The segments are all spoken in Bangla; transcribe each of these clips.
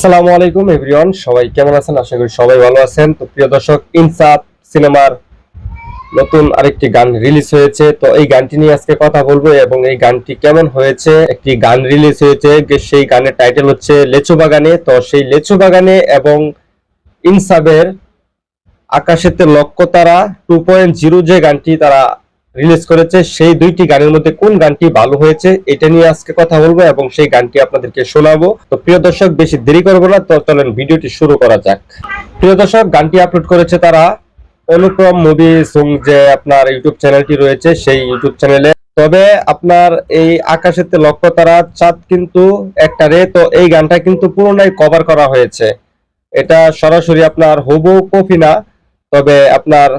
আসসালামু আলাইকুম এভরিওয়ান সবাই কেমন আছেন? আশা করি সবাই ভালো আছেন। তো প্রিয় দর্শক ইনসাফ সিনেমার নতুন আরেকটি গান রিলিজ হয়েছে। তো এই গানটি নিয়ে আজকে কথা বলব এবং এই গানটি কেমন হয়েছে, একটি গান রিলিজ হয়েছে। সেই গানের টাইটেল হচ্ছে লেচু বাগানে। তো সেই লেচু বাগানে এবং ইনসাবের আকাশেতে লক্ষ্য তারা টু পয়েন্ট জিরো যে গানটি তারা রিলিজ করেছে, সেই দুইটি গানের মধ্যে কোন গানটি ভালো হয়েছে এটা নিয়ে আজকে কথা বলব এবং সেই গানটি আপনাদেরকে শোনাবো। তো প্রিয় দর্শক, বেশি দেরি করব না, তো চলেন ভিডিওটি শুরু করা যাক। প্রিয় দর্শক, গানটি আপলোড করেছে তারা অনুক্রম মুভি সং যে আপনার ইউটিউব চ্যানেলটি রয়েছে, সেই ইউটিউব চ্যানেলে। তবে আপনার এই আকাশেতে লক্ষ্য তারা, চাঁদ কিন্তু একটা রে, তো এই গানটা কিন্তু পুরোটাই কভার করা হয়েছে। এটা সরাসরি আপনার হবু কফি না, তবে আপনার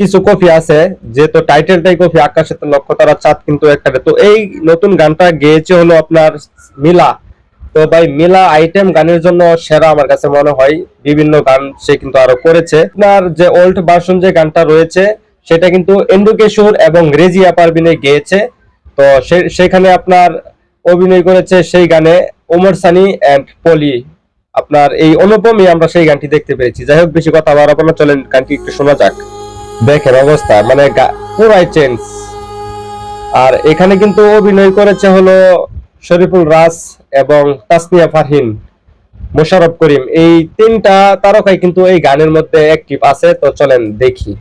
কিছু কফি আছে, যেহেতু টাইটেলটাই কফি আকাশেতে লক্ষ্য তারা চাঁদ কিন্তু একটা তো এই নতুন গানটা গেয়েছে হলো আপনার মিলা। তো ভাই, মিলা আইটেম গানের জন্য সেরা আমার কাছে মনে হয়। বিভিন্ন গান সে কিন্তু আরও করেছে। আপনার যে ওল্ড ভার্সন যে গানটা রয়েছে, সেটা কিন্তু এন্ডু কিশোর এবং রেজিয়া পারবিনে গেয়েছে। তো সেখানে আপনার অভিনয় করেছে সেই গানে ওমর সানি এন্ড পলি। আপনার এই অনুপমই আমরা সেই গানটি দেখতে পেরেছি যাই হোক, বেশি কথা বাড়াবো না চলেন, গানটি একটু শোনা যাক। দেখেন অবস্থা মানে পুরাই চেঞ্জ আর এখানে কিন্তু অভিনয় করেছে হলো শরীফুল রাজ এবং তাসনিয়া ফারহিন মোশারফ করিম। এই তিনটা তারকাই কিন্তু এই গানের মধ্যে অ্যাক্টিভ আছে, তো চলেন দেখি।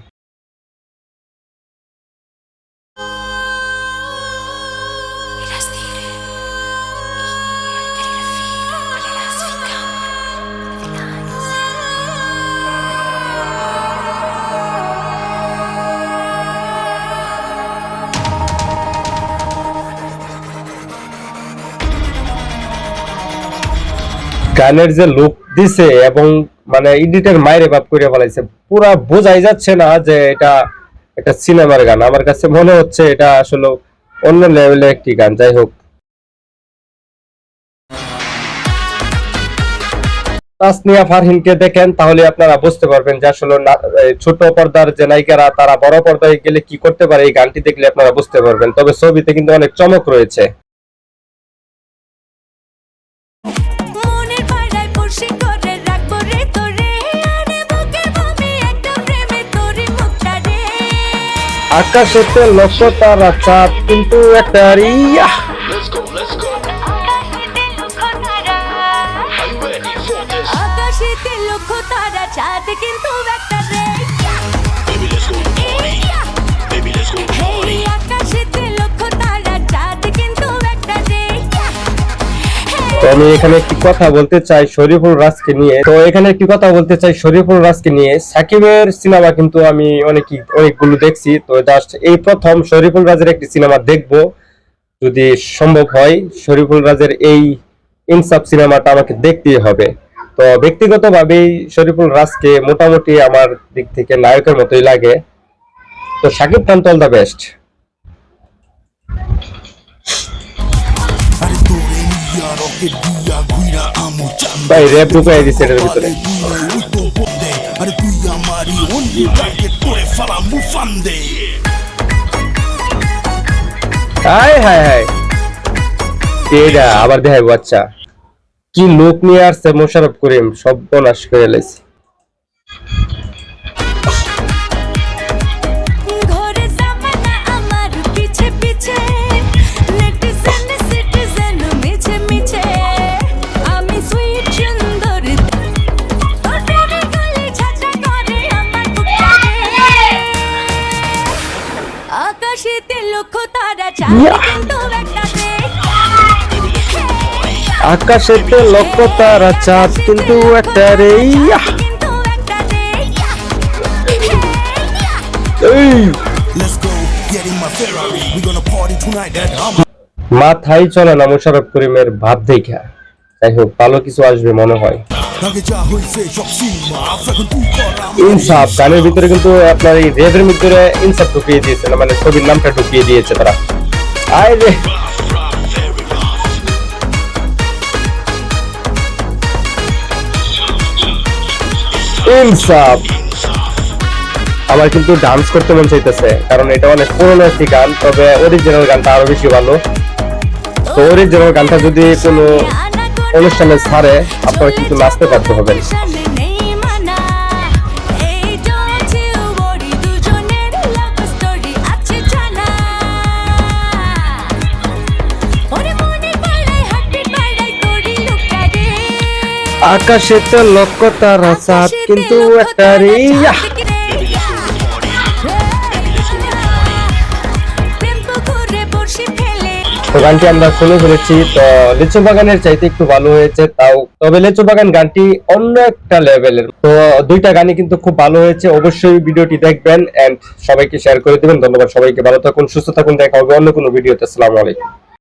গানের যে লুক দিছে এবং মানে এডিটের মাইরে বাপ করে ফেলাইছে পুরা বোঝাই যাচ্ছে না যে এটা একটা সিনেমার গান। আমার কাছে মনে হচ্ছে এটা আসলে অন্য লেভেলের একটি গান। যাই হোক। তাসনিয়া ফারহিনকে দেখেন, তাহলে আপনারা বুঝতে পারবেন যে আসলে ছোট পর্দার যে নায়িকারা, তারা বড় পর্দায় গেলে কি করতে পারে, এই গানটি দেখলে আপনারা বুঝতে পারবেন। তবে ছবিতে কিন্তু অনেক চমক রয়েছে। আকাশেতে লক্ষ্য তারা চাঁদ কিন্তু একটা? আকাশেতে লক্ষ্য তারা চাঁদ কিন্তু একটা তো আমি এখানে একটি কথা বলতে চাই শরীফুল রাজকে নিয়ে। তো এখানে একটি কথা বলতে চাই শরীফুল রাজকে নিয়ে। সাকিবের সিনেমা কিন্তু আমি অনেক অনেকগুলো দেখছি। তো জাস্ট এই প্রথম শরীফুল রাজের একটি সিনেমা দেখব। যদি সম্ভব হয়, শরীফুল রাজের এই ইনসাফ সিনেমাটা আমাকে দেখতেই হবে। তো ব্যক্তিগতভাবেই শরীফুল রাজকে মোটামুটি আমার দিক থেকে নায়কের মতোই লাগে। তো সাকিব খান তো অল দ্য বেস্ট ভাই র্যাপ ঢুকাই এটার ভিতরে ওই তো বন্দে আরে তুই আমারই অনলি টার্গেট তোরে ফালা মুফান্দে হাই হাই হাই। এটা আবার দেখাইবো বাচ্চা কি লোক নিয়ে আসছে মোশারফ করিম? সব নাশ করে লাইছে। আকাশেতে লক্ষ্য তারা চাঁদ কিন্তু একটা রে আকাশেতে লক্ষ্য তারা চাঁদ কিন্তু একটা রে মাথায় চলে না মোশারফ করিমের ভাব দেখা যাই হোক ভালো কিছু আসবে মনে হয়। আগে যা হইছে সব সিনেমা এখন তুই কর ইনসাফ গানের ভিতরে কিন্তু আপনার এই রেডের ভিতরে ইনসাফ ঢুকিয়ে দিয়েছে না মানে ছবির নামটা ঢুকিয়ে দিয়েছে তারা। আয় রে। ইনসাফ। আমার কিন্তু ডান্স করতে মন চাইতেছে কারণ এটা অনেক পুরোনো একটি গান তবে অরিজিনাল গানটা আরও বেশি ভালো। তো অরিজিনাল গানটা যদি কোনো আনা করে অনুষ্ঠানে ছাড়ে আপনারা কিন্তু নাচতে বাধ্য হবেন। আকাশে তো লক্ষ্য তারা সাত কিন্তু একটা রে তো গানটি আমরা শুনে ফেলেছি। তো লিচু বাগানের চাইতে একটু ভালো হয়েছে, তাও তবে লিচু বাগান গানটি অন্য একটা লেভেলের। তো দুইটা গানই কিন্তু খুব ভালো হয়েছে, অবশ্যই ভিডিওটি দেখবেন এন্ড সবাইকে শেয়ার করে দিবেন। ধন্যবাদ সবাইকে, ভালো থাকুন, সুস্থ থাকুন, দেখা হবে অন্য কোনো ভিডিওতে। আসসালামু আলাইকুম।